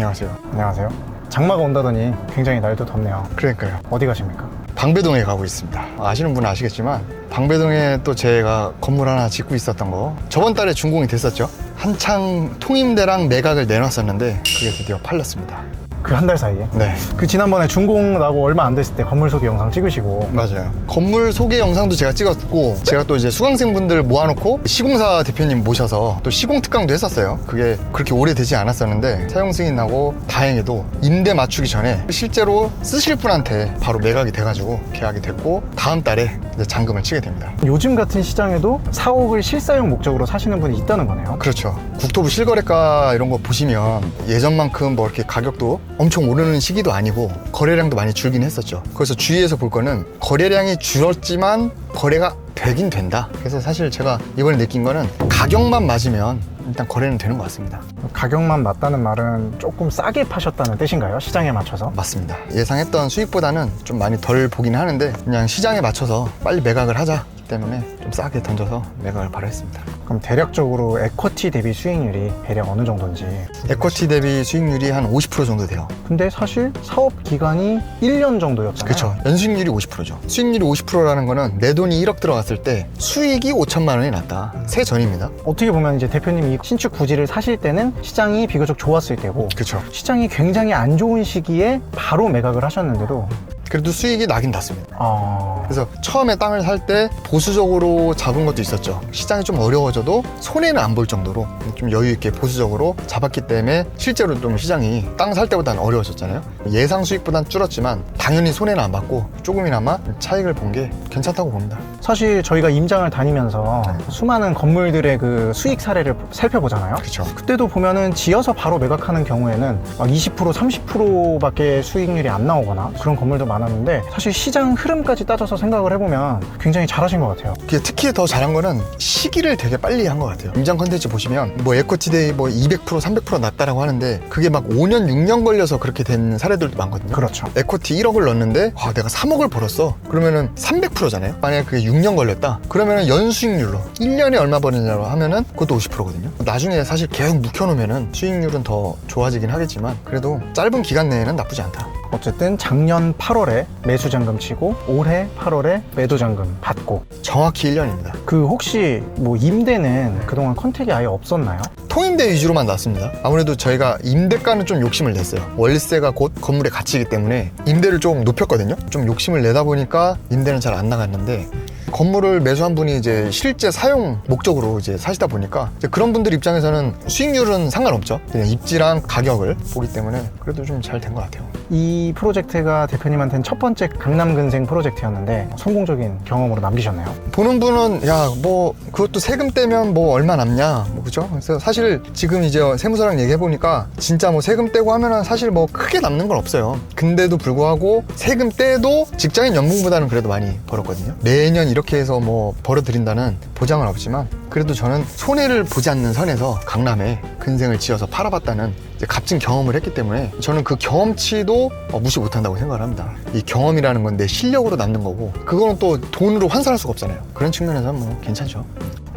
안녕하세요. 안녕하세요. 장마가 온다더니 굉장히 날도 덥네요. 그러니까요. 어디 가십니까? 방배동에 가고 있습니다. 아시는 분은 아시겠지만 방배동에 또 제가 건물 하나 짓고 있었던 거 저번 달에 준공이 됐었죠. 한창 통임대랑 매각을 내놨었는데 그게 드디어 팔렸습니다. 그 한 달 사이에. 네. 그 지난번에 준공 나고 얼마 안 됐을 때 건물 소개 영상 찍으시고 맞아요. 건물 소개 영상도 제가 찍었고 제가 또 이제 수강생분들 모아놓고 시공사 대표님 모셔서 또 시공 특강도 했었어요. 그게 그렇게 오래 되지 않았었는데 사용 승인 나고 다행히도 임대 맞추기 전에 실제로 쓰실 분한테 바로 매각이 돼가지고 계약이 됐고 다음 달에 이제 잔금을 치게 됩니다. 요즘 같은 시장에도 4억을 실사용 목적으로 사시는 분이 있다는 거네요. 그렇죠. 국토부 실거래가 이런 거 보시면 예전만큼 뭐 이렇게 가격도 엄청 오르는 시기도 아니고 거래량도 많이 줄긴 했었죠. 그래서 주위에서 볼 거는 거래량이 줄었지만 거래가 되긴 된다. 그래서 사실 제가 이번에 느낀 거는 가격만 맞으면 일단 거래는 되는 것 같습니다. 가격만 맞다는 말은 조금 싸게 파셨다는 뜻인가요? 시장에 맞춰서? 맞습니다. 예상했던 수익보다는 좀 많이 덜 보긴 하는데 그냥 시장에 맞춰서 빨리 매각을 하자. 때문에 좀 싸게 던져서 매각을 바로 했습니다. 그럼 대략적으로 에쿼티 대비 수익률이 대략 어느 정도인지. 에쿼티 대비 수익률이 한 50% 정도 돼요. 근데 사실 사업 기간이 1년 정도였잖아요. 그렇죠. 연수익률이 50%죠. 수익률이 50%라는 거는 내 돈이 1억 들어갔을 때 수익이 5천만 원이 났다. 세 전입니다. 어떻게 보면 이제 대표님이 신축 부지를 사실 때는 시장이 비교적 좋았을 때고 그렇죠. 시장이 굉장히 안 좋은 시기에 바로 매각을 하셨는데도 그래도 수익이 나긴 났습니다. 어... 그래서 처음에 땅을 살 때 보수적으로 잡은 것도 있었죠. 시장이 좀 어려워져도 손해는 안 볼 정도로 좀 여유 있게 보수적으로 잡았기 때문에 실제로 좀 시장이 땅 살 때보다는 어려워졌잖아요. 예상 수익보다는 줄었지만 당연히 손해는 안 받고 조금이나마 차익을 본 게 괜찮다고 봅니다. 사실 저희가 임장을 다니면서 수많은 건물들의 그 수익 사례를 살펴보잖아요. 그렇죠. 그때도 보면은 지어서 바로 매각하는 경우에는 막 20% 30%밖에 수익률이 안 나오거나 그런 건물도 많았는데 사실 시장 흐름까지 따져서 생각을 해보면 굉장히 잘하신 것 같아요. 그게 특히 더 잘한 거는 시기를 되게 빨리 한 것 같아요. 임장 컨텐츠 보시면 뭐 에코티데이 뭐 200% 300% 났다라고 하는데 그게 막 5년 6년 걸려서 그렇게 된 사례들도 많거든요. 그렇죠. 에코티 1억을 넣었는데 와 내가 3억을 벌었어 그러면은 300%잖아요 만약에 그게 6년 걸렸다. 그러면은 연수익률로 1년에 얼마 버느냐고 하면은 그것도 50%거든요. 나중에 사실 계속 묵혀놓으면은 수익률은 더 좋아지긴 하겠지만 그래도 짧은 기간 내에는 나쁘지 않다. 어쨌든 작년 8월에 매수 잔금 치고 올해 8월에 매도 잔금 받고. 정확히 1년입니다. 그 혹시 뭐 임대는 그동안 컨택이 아예 없었나요? 통임대 위주로만 났습니다. 아무래도 저희가 임대가는 좀 욕심을 냈어요. 월세가 곧 건물의 가치이기 때문에 임대를 좀 높였거든요. 좀 욕심을 내다 보니까 임대는 잘 안 나갔는데 건물을 매수한 분이 이제 실제 사용 목적으로 이제 사시다 보니까 이제 그런 분들 입장에서는 수익률은 상관없죠. 그냥 입지랑 가격을 보기 때문에 그래도 좀 잘 된 것 같아요. 이 프로젝트가 대표님한테는 첫 번째 강남 근생 프로젝트였는데 성공적인 경험으로 남기셨나요? 보는 분은 야 뭐 그것도 세금 떼면 뭐 얼마 남냐 뭐 그죠? 그래서 사실 지금 이제 세무서랑 얘기해 보니까 진짜 뭐 세금 떼고 하면은 사실 뭐 크게 남는 건 없어요. 근데도 불구하고 세금 떼도 직장인 연봉보다는 그래도 많이 벌었거든요. 매년 이렇게 해서 뭐 벌어들인다는 보장은 없지만 그래도 저는 손해를 보지 않는 선에서 강남에 근생을 지어서 팔아봤다는 값진 경험을 했기 때문에 저는 그 경험치도 어, 무시 못한다고 생각을 합니다. 이 경험이라는 건 내 실력으로 남는 거고 그거는 또 돈으로 환산할 수가 없잖아요. 그런 측면에서는 뭐 괜찮죠.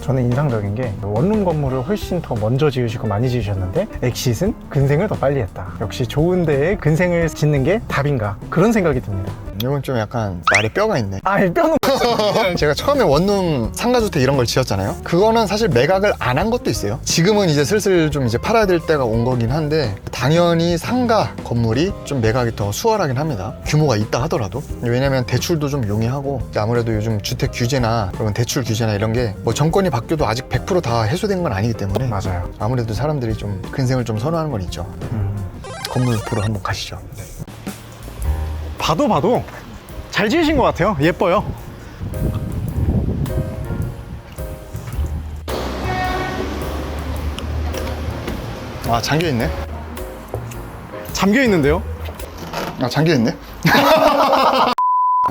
저는 인상적인 게 원룸 건물을 훨씬 더 먼저 지으시고 많이 지으셨는데 엑시스는 근생을 더 빨리 했다. 역시 좋은 데에 근생을 짓는 게 답인가 그런 생각이 듭니다. 이건 좀 약간 말에 뼈가 있네. 아, 뼈는 제가 처음에 원룸 상가주택 이런 걸 지었잖아요. 그거는 사실 매각을 안 한 것도 있어요. 지금은 이제 슬슬 좀 이제 팔아야 될 때가 온 거긴 한데 당연히 상가 건물이 좀 매각이 더 수월하긴 합니다. 규모가 있다 하더라도 왜냐면 대출도 좀 용이하고 아무래도 요즘 주택 규제나 그런 대출 규제나 이런 게 뭐 정권이 바뀌어도 아직 100%다 해소된 건 아니기 때문에 맞아요. 아무래도 사람들이 좀 근생을 좀 선호하는 건 있죠. 음. 건물 보러 한번 가시죠. 봐도 봐도 잘 지으신 것 같아요. 예뻐요. 아 잠겨 있네. 잠겨 있는데요? 아 잠겨 있네.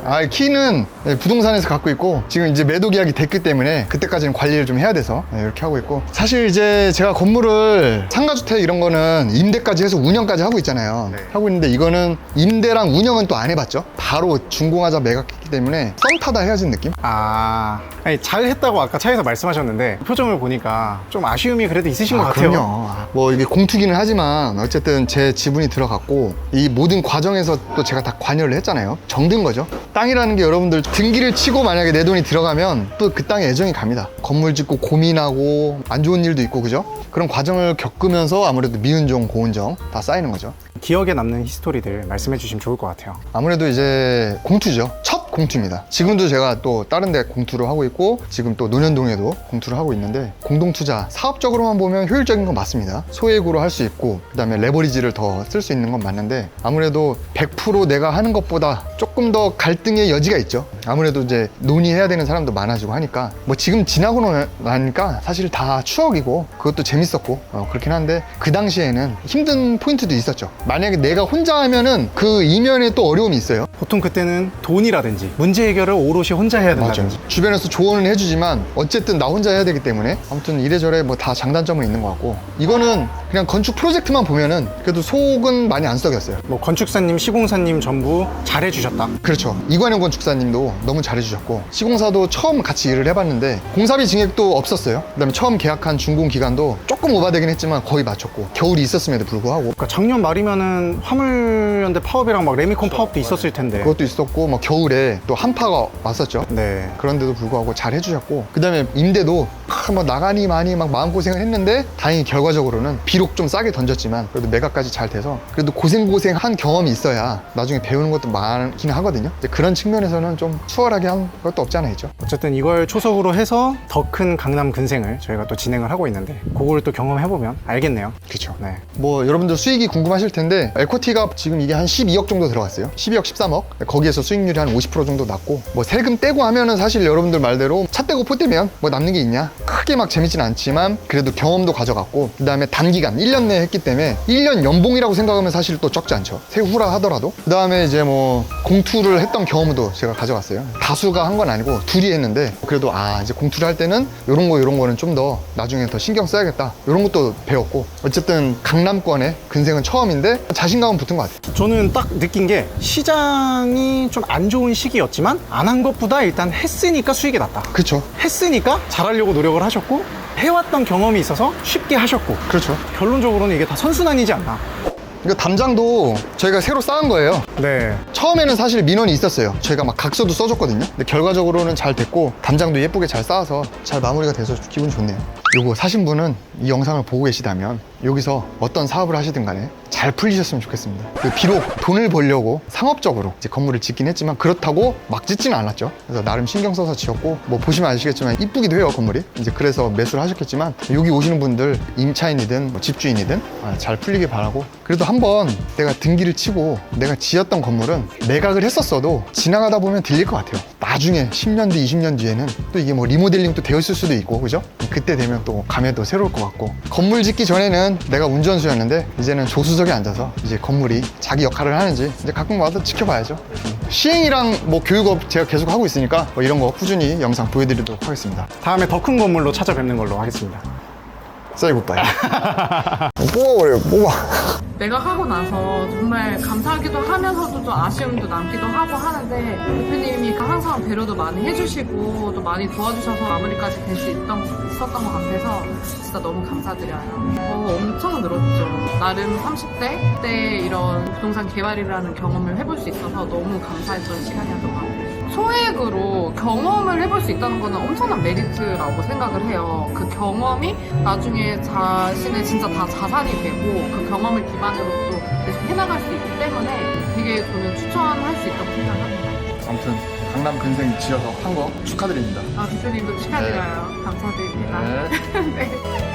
아 키는 네, 부동산에서 갖고 있고 지금 이제 매도 계약이 됐기 때문에 그때까지는 관리를 좀 해야 돼서 네, 이렇게 하고 있고 사실 이제 제가 건물을 상가주택 이런 거는 임대까지 해서 운영까지 하고 있잖아요 하고 있는데 이거는 임대랑 운영은 또 안 해봤죠 바로 준공하자 매각했기 때문에 썸 타다 헤어진 느낌? 아, 아니, 잘했다고 아까 차에서 말씀하셨는데 표정을 보니까 좀 아쉬움이 그래도 있으신 것 같아요. 그럼요. 뭐 이게 공투기는 하지만 어쨌든 제 지분이 들어갔고 이 모든 과정에서 또 제가 다 관여를 했잖아요. 정든 거죠. 땅이라는 게 여러분들 등기를 치고 만약에 내 돈이 들어가면 또 그 땅에 애정이 갑니다. 건물 짓고 고민하고 안 좋은 일도 있고 그죠? 그런 과정을 겪으면서 아무래도 미운 정, 고운 정 다 쌓이는 거죠. 기억에 남는 히스토리들 말씀해 주시면 좋을 것 같아요. 아무래도 이제 공투죠. 첫 공투입니다. 지금도 제가 또 다른 데 공투를 하고 있고 지금 또 논현동에도 공투를 하고 있는데 공동 투자 사업적으로만 보면 효율적인 건 맞습니다. 소액으로 할 수 있고 그다음에 레버리지를 더 쓸 수 있는 건 맞는데 아무래도 100% 내가 하는 것보다 조금 더 갈등의 여지가 있죠. 아무래도 이제 논의해야 되는 사람도 많아지고 하니까 뭐 지금 지나고 나니까 사실 다 추억이고 그것도 재밌었고 어, 그렇긴 한데 그 당시에는 힘든 포인트도 있었죠. 만약에 내가 혼자 하면은 그 이면에 또 어려움이 있어요. 보통 그때는 돈이라든지 문제 해결을 오롯이 혼자 해야 된다든지 주변에서 조언을 해주지만 어쨌든 나 혼자 해야 되기 때문에 아무튼 이래저래 뭐 다 장단점은 있는 것 같고. 이거는 그냥 건축 프로젝트만 보면은 그래도 속은 많이 안 썩였어요. 뭐 건축사님, 시공사님 전부 잘해주셨다. 그렇죠. 이관영 건축사님도 너무 잘해주셨고 시공사도 처음 같이 일을 해봤는데 공사비 증액도 없었어요. 그다음에 처음 계약한 준공 기간도 조금 오바되긴 했지만 거의 맞췄고 겨울이 있었음에도 불구하고 그러니까 작년 말이면은 화물연대 파업이랑 막 레미콘 파업도 있었을 텐데. 그것도 있었고 뭐 겨울에 또 한파가 왔었죠. 네. 그런데도 불구하고 잘 해주셨고 그 다음에 임대도 하, 뭐 나가니 많이 막 마음고생을 했는데 다행히 결과적으로는 비록 좀 싸게 던졌지만 그래도 매각까지 잘 돼서 그래도 고생고생 한 경험이 있어야 나중에 배우는 것도 많긴 하거든요. 그런 측면에서는 좀 수월하게 한 것도 없지 않아 있죠. 어쨌든 이걸 초석으로 해서 더 큰 강남 근생을 저희가 또 진행을 하고 있는데 그걸 또 경험해보면 알겠네요. 그렇죠 네. 뭐 여러분들 수익이 궁금하실 텐데 에코티가 지금 이게 한 12억 정도 들어갔어요. 12억 13억. 거기에서 수익률이 한 50% 정도 났고 뭐 세금 떼고 하면은 사실 여러분들 말대로 차 떼고 포 떼면 뭐 남는 게 있냐? 크게 막 재밌진 않지만 그래도 경험도 가져갔고 그 다음에 단기간 1년 내에 했기 때문에 1년 연봉이라고 생각하면 사실 또 적지 않죠. 세후라 하더라도. 그 다음에 이제 뭐 공투를 했던 경험도 제가 가져갔어요. 다수가 한 건 아니고 둘이 했는데 그래도 아 이제 공투를 할 때는 이런 거 이런 거는 좀 더 나중에 더 신경 써야겠다. 이런 것도 배웠고. 어쨌든 강남권의 근생은 처음인데 자신감은 붙은 것 같아요. 저는 딱 느낀 게 시장이 좀 안 좋은 시기였지만 안 한 것보다 일단 했으니까 수익이 났다. 그렇죠 했으니까 잘하려고 노력을 하셨고 해왔던 경험이 있어서 쉽게 하셨고 그렇죠 결론적으로는 이게 다 선순환이지 않나. 이거 담장도 저희가 새로 쌓은 거예요 네. 처음에는 사실 민원이 있었어요. 저희가 막 각서도 써줬거든요. 근데 결과적으로는 잘 됐고 담장도 예쁘게 잘 쌓아서 잘 마무리가 돼서 기분 좋네요. 요거 사신 분은 이 영상을 보고 계시다면 여기서 어떤 사업을 하시든 간에 잘 풀리셨으면 좋겠습니다. 그 비록 돈을 벌려고 상업적으로 건물을 짓긴 했지만 그렇다고 막 짓지는 않았죠. 그래서 나름 신경 써서 지었고 뭐 보시면 아시겠지만 이쁘기도 해요 건물이. 이제 그래서 매수를 하셨겠지만 여기 오시는 분들 임차인이든 뭐 집주인이든 아, 잘 풀리길 바라고 그래도 한번 내가 등기를 치고 내가 지었던 건물은 매각을 했었어도 지나가다 보면 들릴 것 같아요. 나중에 10년 뒤, 20년 뒤에는 또 이게 뭐 리모델링도 되어 있을 수도 있고 그죠? 그때 되면 또 감회도 새로울 것 같고 건물 짓기 전에는 내가 운전수였는데 이제는 조수석에 앉아서 이제 건물이 자기 역할을 하는지 이제 가끔 와서 지켜봐야죠. 시행이랑 뭐 교육업 제가 계속 하고 있으니까 뭐 이런 거 꾸준히 영상 보여드리도록 하겠습니다. 다음에 더 큰 건물로 찾아뵙는 걸로 하겠습니다. 사이 굿바이. 뽑아버려요, 뽑아. 매각하고 나서 정말 감사하기도 하면서도 좀 아쉬움도 남기도 하고 하는데 대표님이 항상 배려도 많이 해주시고 또 많이 도와주셔서 마무리까지 될 수 있었던 것 같아서 진짜 너무 감사드려요. 어, 엄청 늘었죠. 나름 30대 때 이런 부동산 개발이라는 경험을 해볼 수 있어서 너무 감사했던 시간이었던 것 같아요. 소액으로 경험을 해볼 수 있다는 거는 엄청난 메리트라고 생각을 해요. 그 경험이 나중에 자신의 진짜 다 자산이 되고 그 경험을 기반으로 또 계속 해나갈 수 있기 때문에 되게 저는 추천할 수 있다고 생각합니다. 아무튼 강남 근생 지어서 한 거 축하드립니다. 아, 대표님도 축하드려요. 감사드립니다. 네. 네.